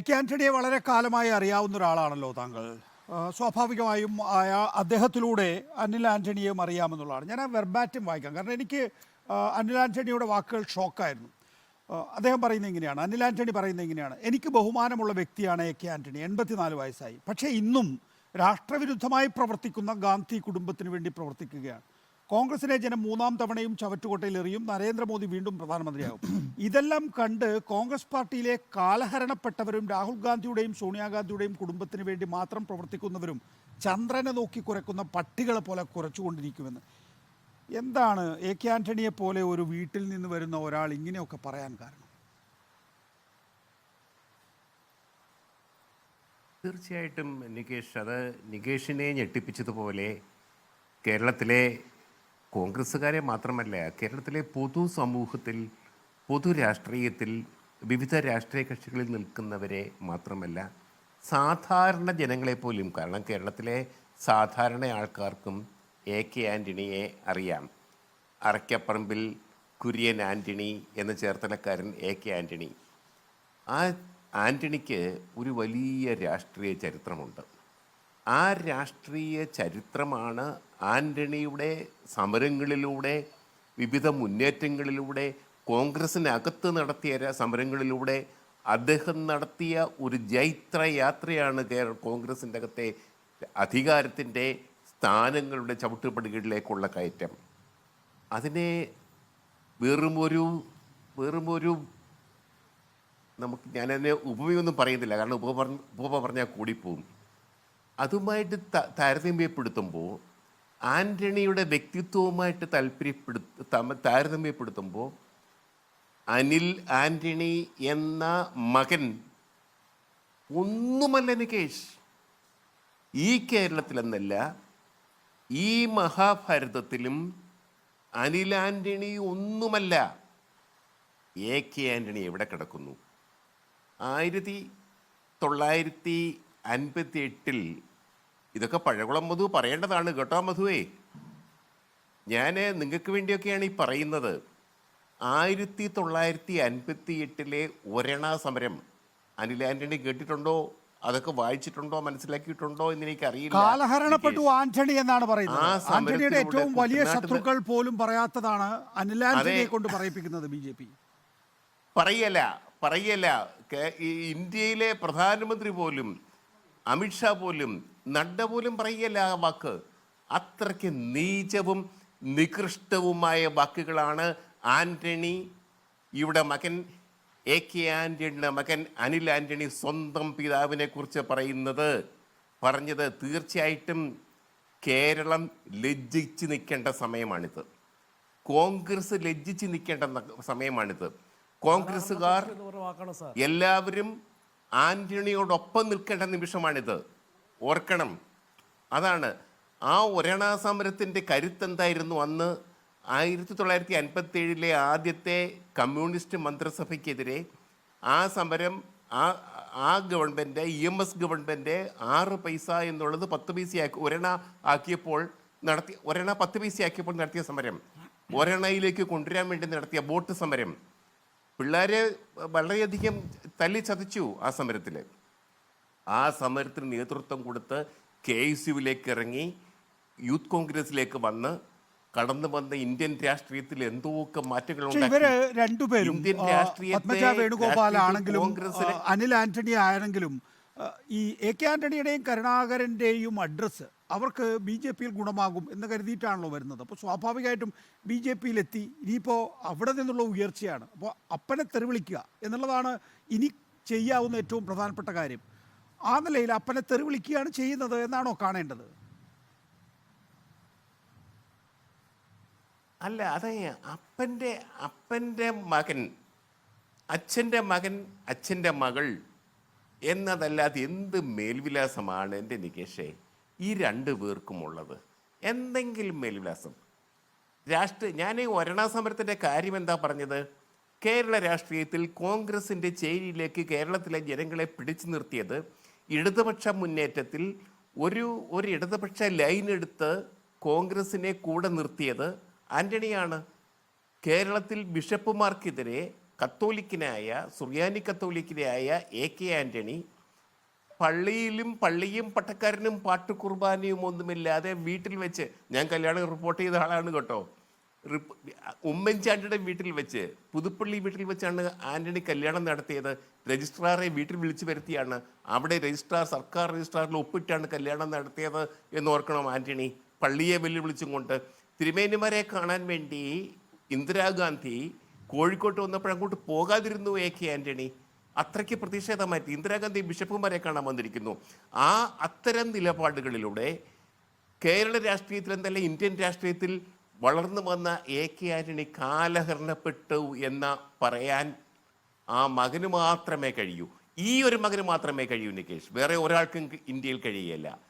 K ആന്റണിയെ വളരെ കാലമായി അറിയാവുന്ന ഒരാളാണല്ലോ താങ്കൾ. സ്വാഭാവികമായും അയാ- അദ്ദേഹത്തിലൂടെ അനിൽ ആന്റണിയെയും അറിയാമെന്നുള്ളതാണ്. ഞാൻ ആ വെർബാറ്റും വായിക്കാം. കാരണം എനിക്ക് അനിൽ ആന്റണിയുടെ വാക്കുകൾ ഷോക്കായിരുന്നു. അദ്ദേഹം പറയുന്നത് ഇങ്ങനെയാണ്. അനിൽ ആന്റണി പറയുന്നത് ഇങ്ങനെയാണ്. എനിക്ക് ബഹുമാനമുള്ള വ്യക്തിയാണ് എ കെ ആന്റണി. എൺപത്തിനാല് വയസ്സായി. പക്ഷേ ഇന്നും രാഷ്ട്രവിരുദ്ധമായി പ്രവർത്തിക്കുന്ന ഗാന്ധി കുടുംബത്തിന് വേണ്ടി പ്രവർത്തിക്കുകയാണ്. കോൺഗ്രസിനെ ജനം മൂന്നാം തവണയും ചവറ്റുകൊട്ടയിൽ എറിയും. നരേന്ദ്രമോദി വീണ്ടും പ്രധാനമന്ത്രിയാകും. ഇതെല്ലാം കണ്ട് കോൺഗ്രസ് പാർട്ടിയിലെ കാലഹരണപ്പെട്ടവരും രാഹുൽ ഗാന്ധിയുടെയും സോണിയാഗാന്ധിയുടെയും കുടുംബത്തിന് വേണ്ടി മാത്രം പ്രവർത്തിക്കുന്നവരും ചന്ദ്രനെ നോക്കി കുറയ്ക്കുന്ന പട്ടികളെ പോലെ കുറച്ചുകൊണ്ടിരിക്കുമെന്ന് എന്താണ് എ കെ ആന്റണിയെ പോലെ ഒരു വീട്ടിൽ നിന്ന് വരുന്ന ഒരാൾ ഇങ്ങനെയൊക്കെ പറയാൻ കാരണം? തീർച്ചയായിട്ടും നികേഷ് അത് നികേഷിനെ ഞെട്ടിപ്പിച്ചതുപോലെ കേരളത്തിലെ കോൺഗ്രസ്സുകാരെ മാത്രമല്ല കേരളത്തിലെ പൊതു സമൂഹത്തിൽ പൊതു രാഷ്ട്രീയത്തിൽ വിവിധ രാഷ്ട്രീയ കക്ഷികളിൽ നിൽക്കുന്നവരെ മാത്രമല്ല സാധാരണ ജനങ്ങളെപ്പോലും കാരണം കേരളത്തിലെ സാധാരണ ആൾക്കാർക്കും എ കെ ആന്റണിയെ അറിയാം. അറയ്ക്കപ്പറമ്പിൽ കുര്യൻ ആന്റണി എന്ന ചേർത്തലക്കാരൻ എ കെ ആന്റണി ആ ആന്റണിക്ക് ഒരു വലിയ രാഷ്ട്രീയ ചരിത്രമുണ്ട്. ആ രാഷ്ട്രീയ ചരിത്രമാണ് ആന്റണിയുടെ സമരങ്ങളിലൂടെ വിവിധ മുന്നേറ്റങ്ങളിലൂടെ കോൺഗ്രസിനകത്ത് നടത്തിയ സമരങ്ങളിലൂടെ അദ്ദേഹം നടത്തിയ ഒരു ജൈത്ര യാത്രയാണ് കേരള കോൺഗ്രസിന്റെ അകത്തെ അധികാരത്തിന്റെ സ്ഥാനങ്ങളുടെ ചവിട്ടുപടികളിലേക്കുള്ള കയറ്റം. അതിനെ വെറുമൊരു വെറുമൊരു നമുക്ക് ഞാനതിനെ ഉപമയൊന്നും പറയുന്നില്ല. കാരണം ഉപ പറഞ്ഞ ഉപമ പറഞ്ഞാൽ കൂടിപ്പോവും. അതുമായിട്ട് താരതമ്യപ്പെടുത്തുമ്പോൾ ആന്റണിയുടെ വ്യക്തിത്വവുമായിട്ട് താല്പര്യപ്പെടുത്ത തമ- താരതമ്യപ്പെടുത്തുമ്പോൾ അനിൽ ആന്റണി എന്ന മകൻ ഒന്നുമല്ല നികേഷ്. ഈ കേരളത്തിലെന്നല്ല ഈ മഹാഭാരതത്തിലും അനിൽ ആന്റണി ഒന്നുമല്ല. എ കെ ആന്റണി എവിടെ കിടക്കുന്നു? ആയിരത്തി തൊള്ളായിരത്തി അൻപത്തി എട്ടിൽ ഇതൊക്കെ പഴകുളം മധു പറയേണ്ടതാണ് കേട്ടോ മധുവേ? ഞാൻ നിങ്ങൾക്ക് വേണ്ടിയൊക്കെയാണ് ഈ പറയുന്നത്. ആയിരത്തി തൊള്ളായിരത്തി അൻപത്തി എട്ടിലെ ഒരണ സമരം അനിൽ ആന്റണി കേട്ടിട്ടുണ്ടോ? അതൊക്കെ വായിച്ചിട്ടുണ്ടോ? മനസ്സിലാക്കിയിട്ടുണ്ടോ? എന്ന് എനിക്കറിയില്ല കാലഹരണപ്പെട്ടു ആന്റണി എന്നാണ് പറയുന്നത്. ആന്റണിയുടെ ഏറ്റവും വലിയ ശത്രുക്കൾ പോലും പറയാത്തതാണ് അനിൽ ആന്റണിയെ. കൊണ്ട് പറയിപ്പിക്കുന്നത് ബി ജെ പി. പറയല പറയല കേ- ഈ ഇന്ത്യയിലെ പ്രധാനമന്ത്രി പോലും അമിത്ഷാ പോലും നഡ്ഡ പോലും പറയല്ല ആ വാക്ക് അത്രയ്ക്ക് നീചവും നികൃഷ്ടവുമായ വാക്കുകളാണ് ആന്റണി ഇവിടെ മകൻ എ കെ ആന്റണിയുടെ മകൻ അനിൽ ആന്റണി സ്വന്തം പിതാവിനെ കുറിച്ച് പറയുന്നത് പറഞ്ഞത് തീർച്ചയായിട്ടും കേരളം ലജ്ജിച്ച് നിൽക്കേണ്ട സമയമാണിത് കോൺഗ്രസ് ലജ്ജിച്ച് നിൽക്കേണ്ട സമയമാണിത് കോൺഗ്രസ്സുകാർ എല്ലാവരും ആന്റണിയോടൊപ്പം നിൽക്കേണ്ട നിമിഷമാണിത് ഓർക്കണം. അതാണ്. ആ ഒരണാ സമരത്തിന്റെ കരുത്തെന്തായിരുന്നു അന്ന്? ആയിരത്തി തൊള്ളായിരത്തി അൻപത്തി ഏഴിലെ ആദ്യത്തെ കമ്മ്യൂണിസ്റ്റ് മന്ത്രിസഭയ്ക്കെതിരെ ആ സമരം ആ ആ government E M S government ആറ് പൈസ എന്നുള്ളത് പത്ത് പൈസയാക്കി ഒരെണ്ണ ആക്കിയപ്പോൾ നടത്തി ഒരെണ്ണ പത്ത് പൈസയാക്കിയപ്പോൾ നടത്തിയ സമരം. ഒരെണ്ണയിലേക്ക് കൊണ്ടുവരാൻ വേണ്ടി നടത്തിയ ബോട്ട് സമരം. പിള്ളേരെ വളരെയധികം തല്ലി ചതച്ചു ആ സമരത്തിൽ. ആ സമരത്തിന് നേതൃത്വം കൊടുത്ത് കെ എസ് യുവിലേക്ക് ഇറങ്ങി യൂത്ത് കോൺഗ്രസിലേക്ക് വന്ന് കടന്നു വന്ന ഇന്ത്യൻ രാഷ്ട്രീയത്തിൽ എന്തൊക്കെ മാറ്റങ്ങൾ. ഇവർ രണ്ടുപേരും ഇന്ത്യൻ വേണുഗോപാൽ ആണെങ്കിലും അനിൽ ആന്റണി ആണെങ്കിലും ഈ എ കെ ആന്റണിയുടെയും കരുണാകരന്റെയും അഡ്രസ്സ് അവർക്ക് ബി ജെ പിയിൽ ഗുണമാകും എന്ന് കരുതിയിട്ടാണല്ലോ വരുന്നത്. അപ്പോൾ സ്വാഭാവികമായിട്ടും ബി ജെ പിയിലെത്തി ഇനിയിപ്പോൾ അവിടെ നിന്നുള്ള ഉയർച്ചയാണ്. അപ്പോൾ അപ്പനെ തെറിവിളിക്കുക എന്നുള്ളതാണ് ഇനി ചെയ്യാവുന്ന ഏറ്റവും പ്രധാനപ്പെട്ട കാര്യം. ആ നിലയിൽ അപ്പനെ തെറിവിളിക്കുകയാണ് ചെയ്യുന്നത് എന്നാണോ കാണേണ്ടത്? അല്ല അത. അപ്പന്റെ അപ്പന്റെ മകൻ അച്ഛന്റെ മകൻ അച്ഛന്റെ മകൾ എന്നതല്ലാതെ എന്ത് മേൽവിലാസമാണ് എന്റെ നികേഷേ? ഈ രണ്ട് പേർക്കുമുള്ളത്. എന്തെങ്കിലും മേൽവിലാസം. രാഷ്ട്രീയ ഞാൻ ഈ ഒരണ സമരത്തിന്റെ കാര്യം എന്താ പറഞ്ഞത്? കേരള രാഷ്ട്രീയത്തിൽ കോൺഗ്രസിന്റെ ചേരിയിലേക്ക് കേരളത്തിലെ ജനങ്ങളെ പിടിച്ചു നിർത്തിയത് ഇടതുപക്ഷ മുന്നേറ്റത്തിൽ ഒരു ഒരു ഇടതുപക്ഷ ലൈൻ എടുത്ത് കോൺഗ്രസിനെ കൂടെ നിർത്തിയത് ആന്റണിയാണ്. കേരളത്തിൽ ബിഷപ്പുമാർക്കെതിരെ കത്തോലിക്കനായ സുറിയാനി കത്തോലിക്കിനായ എ കെ ആന്റണി പള്ളിയിലും പള്ളിയും പട്ടക്കാരനും പാട്ടുകുർബാനയും ഒന്നുമില്ലാതെ വീട്ടിൽ വെച്ച് ഞാൻ കല്യാണം റിപ്പോർട്ട് ചെയ്ത ആളാണ് കേട്ടോ. ഉമ്മൻചാണ്ടിയുടെ വീട്ടിൽ വെച്ച് പുതുപ്പള്ളി വീട്ടിൽ വെച്ചാണ് ആന്റണി കല്യാണം നടത്തിയത്. രജിസ്ട്രാറെ വീട്ടിൽ വിളിച്ചു വരുത്തിയാണ്. അവിടെ രജിസ്ട്രാർ സർക്കാർ രജിസ്ട്രാറിൽ ഒപ്പിട്ടാണ് കല്യാണം നടത്തിയത് എന്ന് ഓർക്കണം ആന്റണി. പള്ളിയെ വെല്ലുവിളിച്ചും കൊണ്ട്. തിരുമേനിമാരെ കാണാൻ വേണ്ടി ഇന്ദിരാഗാന്ധി കോഴിക്കോട്ട് വന്നപ്പോൾ അങ്ങോട്ട് പോകാതിരുന്നു എ കെ ആന്റണി. അത്രയ്ക്ക് പ്രതിഷേധമായിട്ട് ഇന്ദിരാഗാന്ധി ബിഷപ്പുമാരെ കാണാൻ വന്നിരിക്കുന്നു. ആ അത്തരം നിലപാടുകളിലൂടെ കേരള രാഷ്ട്രീയത്തിൽ എന്നല്ല ഇന്ത്യൻ രാഷ്ട്രീയത്തിൽ വളർന്നു വന്ന എ കെ ആന്റണി കാലഹരണപ്പെട്ടു എന്ന് പറയാൻ ആ മകന് മാത്രമേ കഴിയൂ. ഈ ഒരു മകന് മാത്രമേ കഴിയൂ നികേഷ്. വേറെ ഒരാൾക്കും ഇന്ത്യയിൽ കഴിയുകയില്ല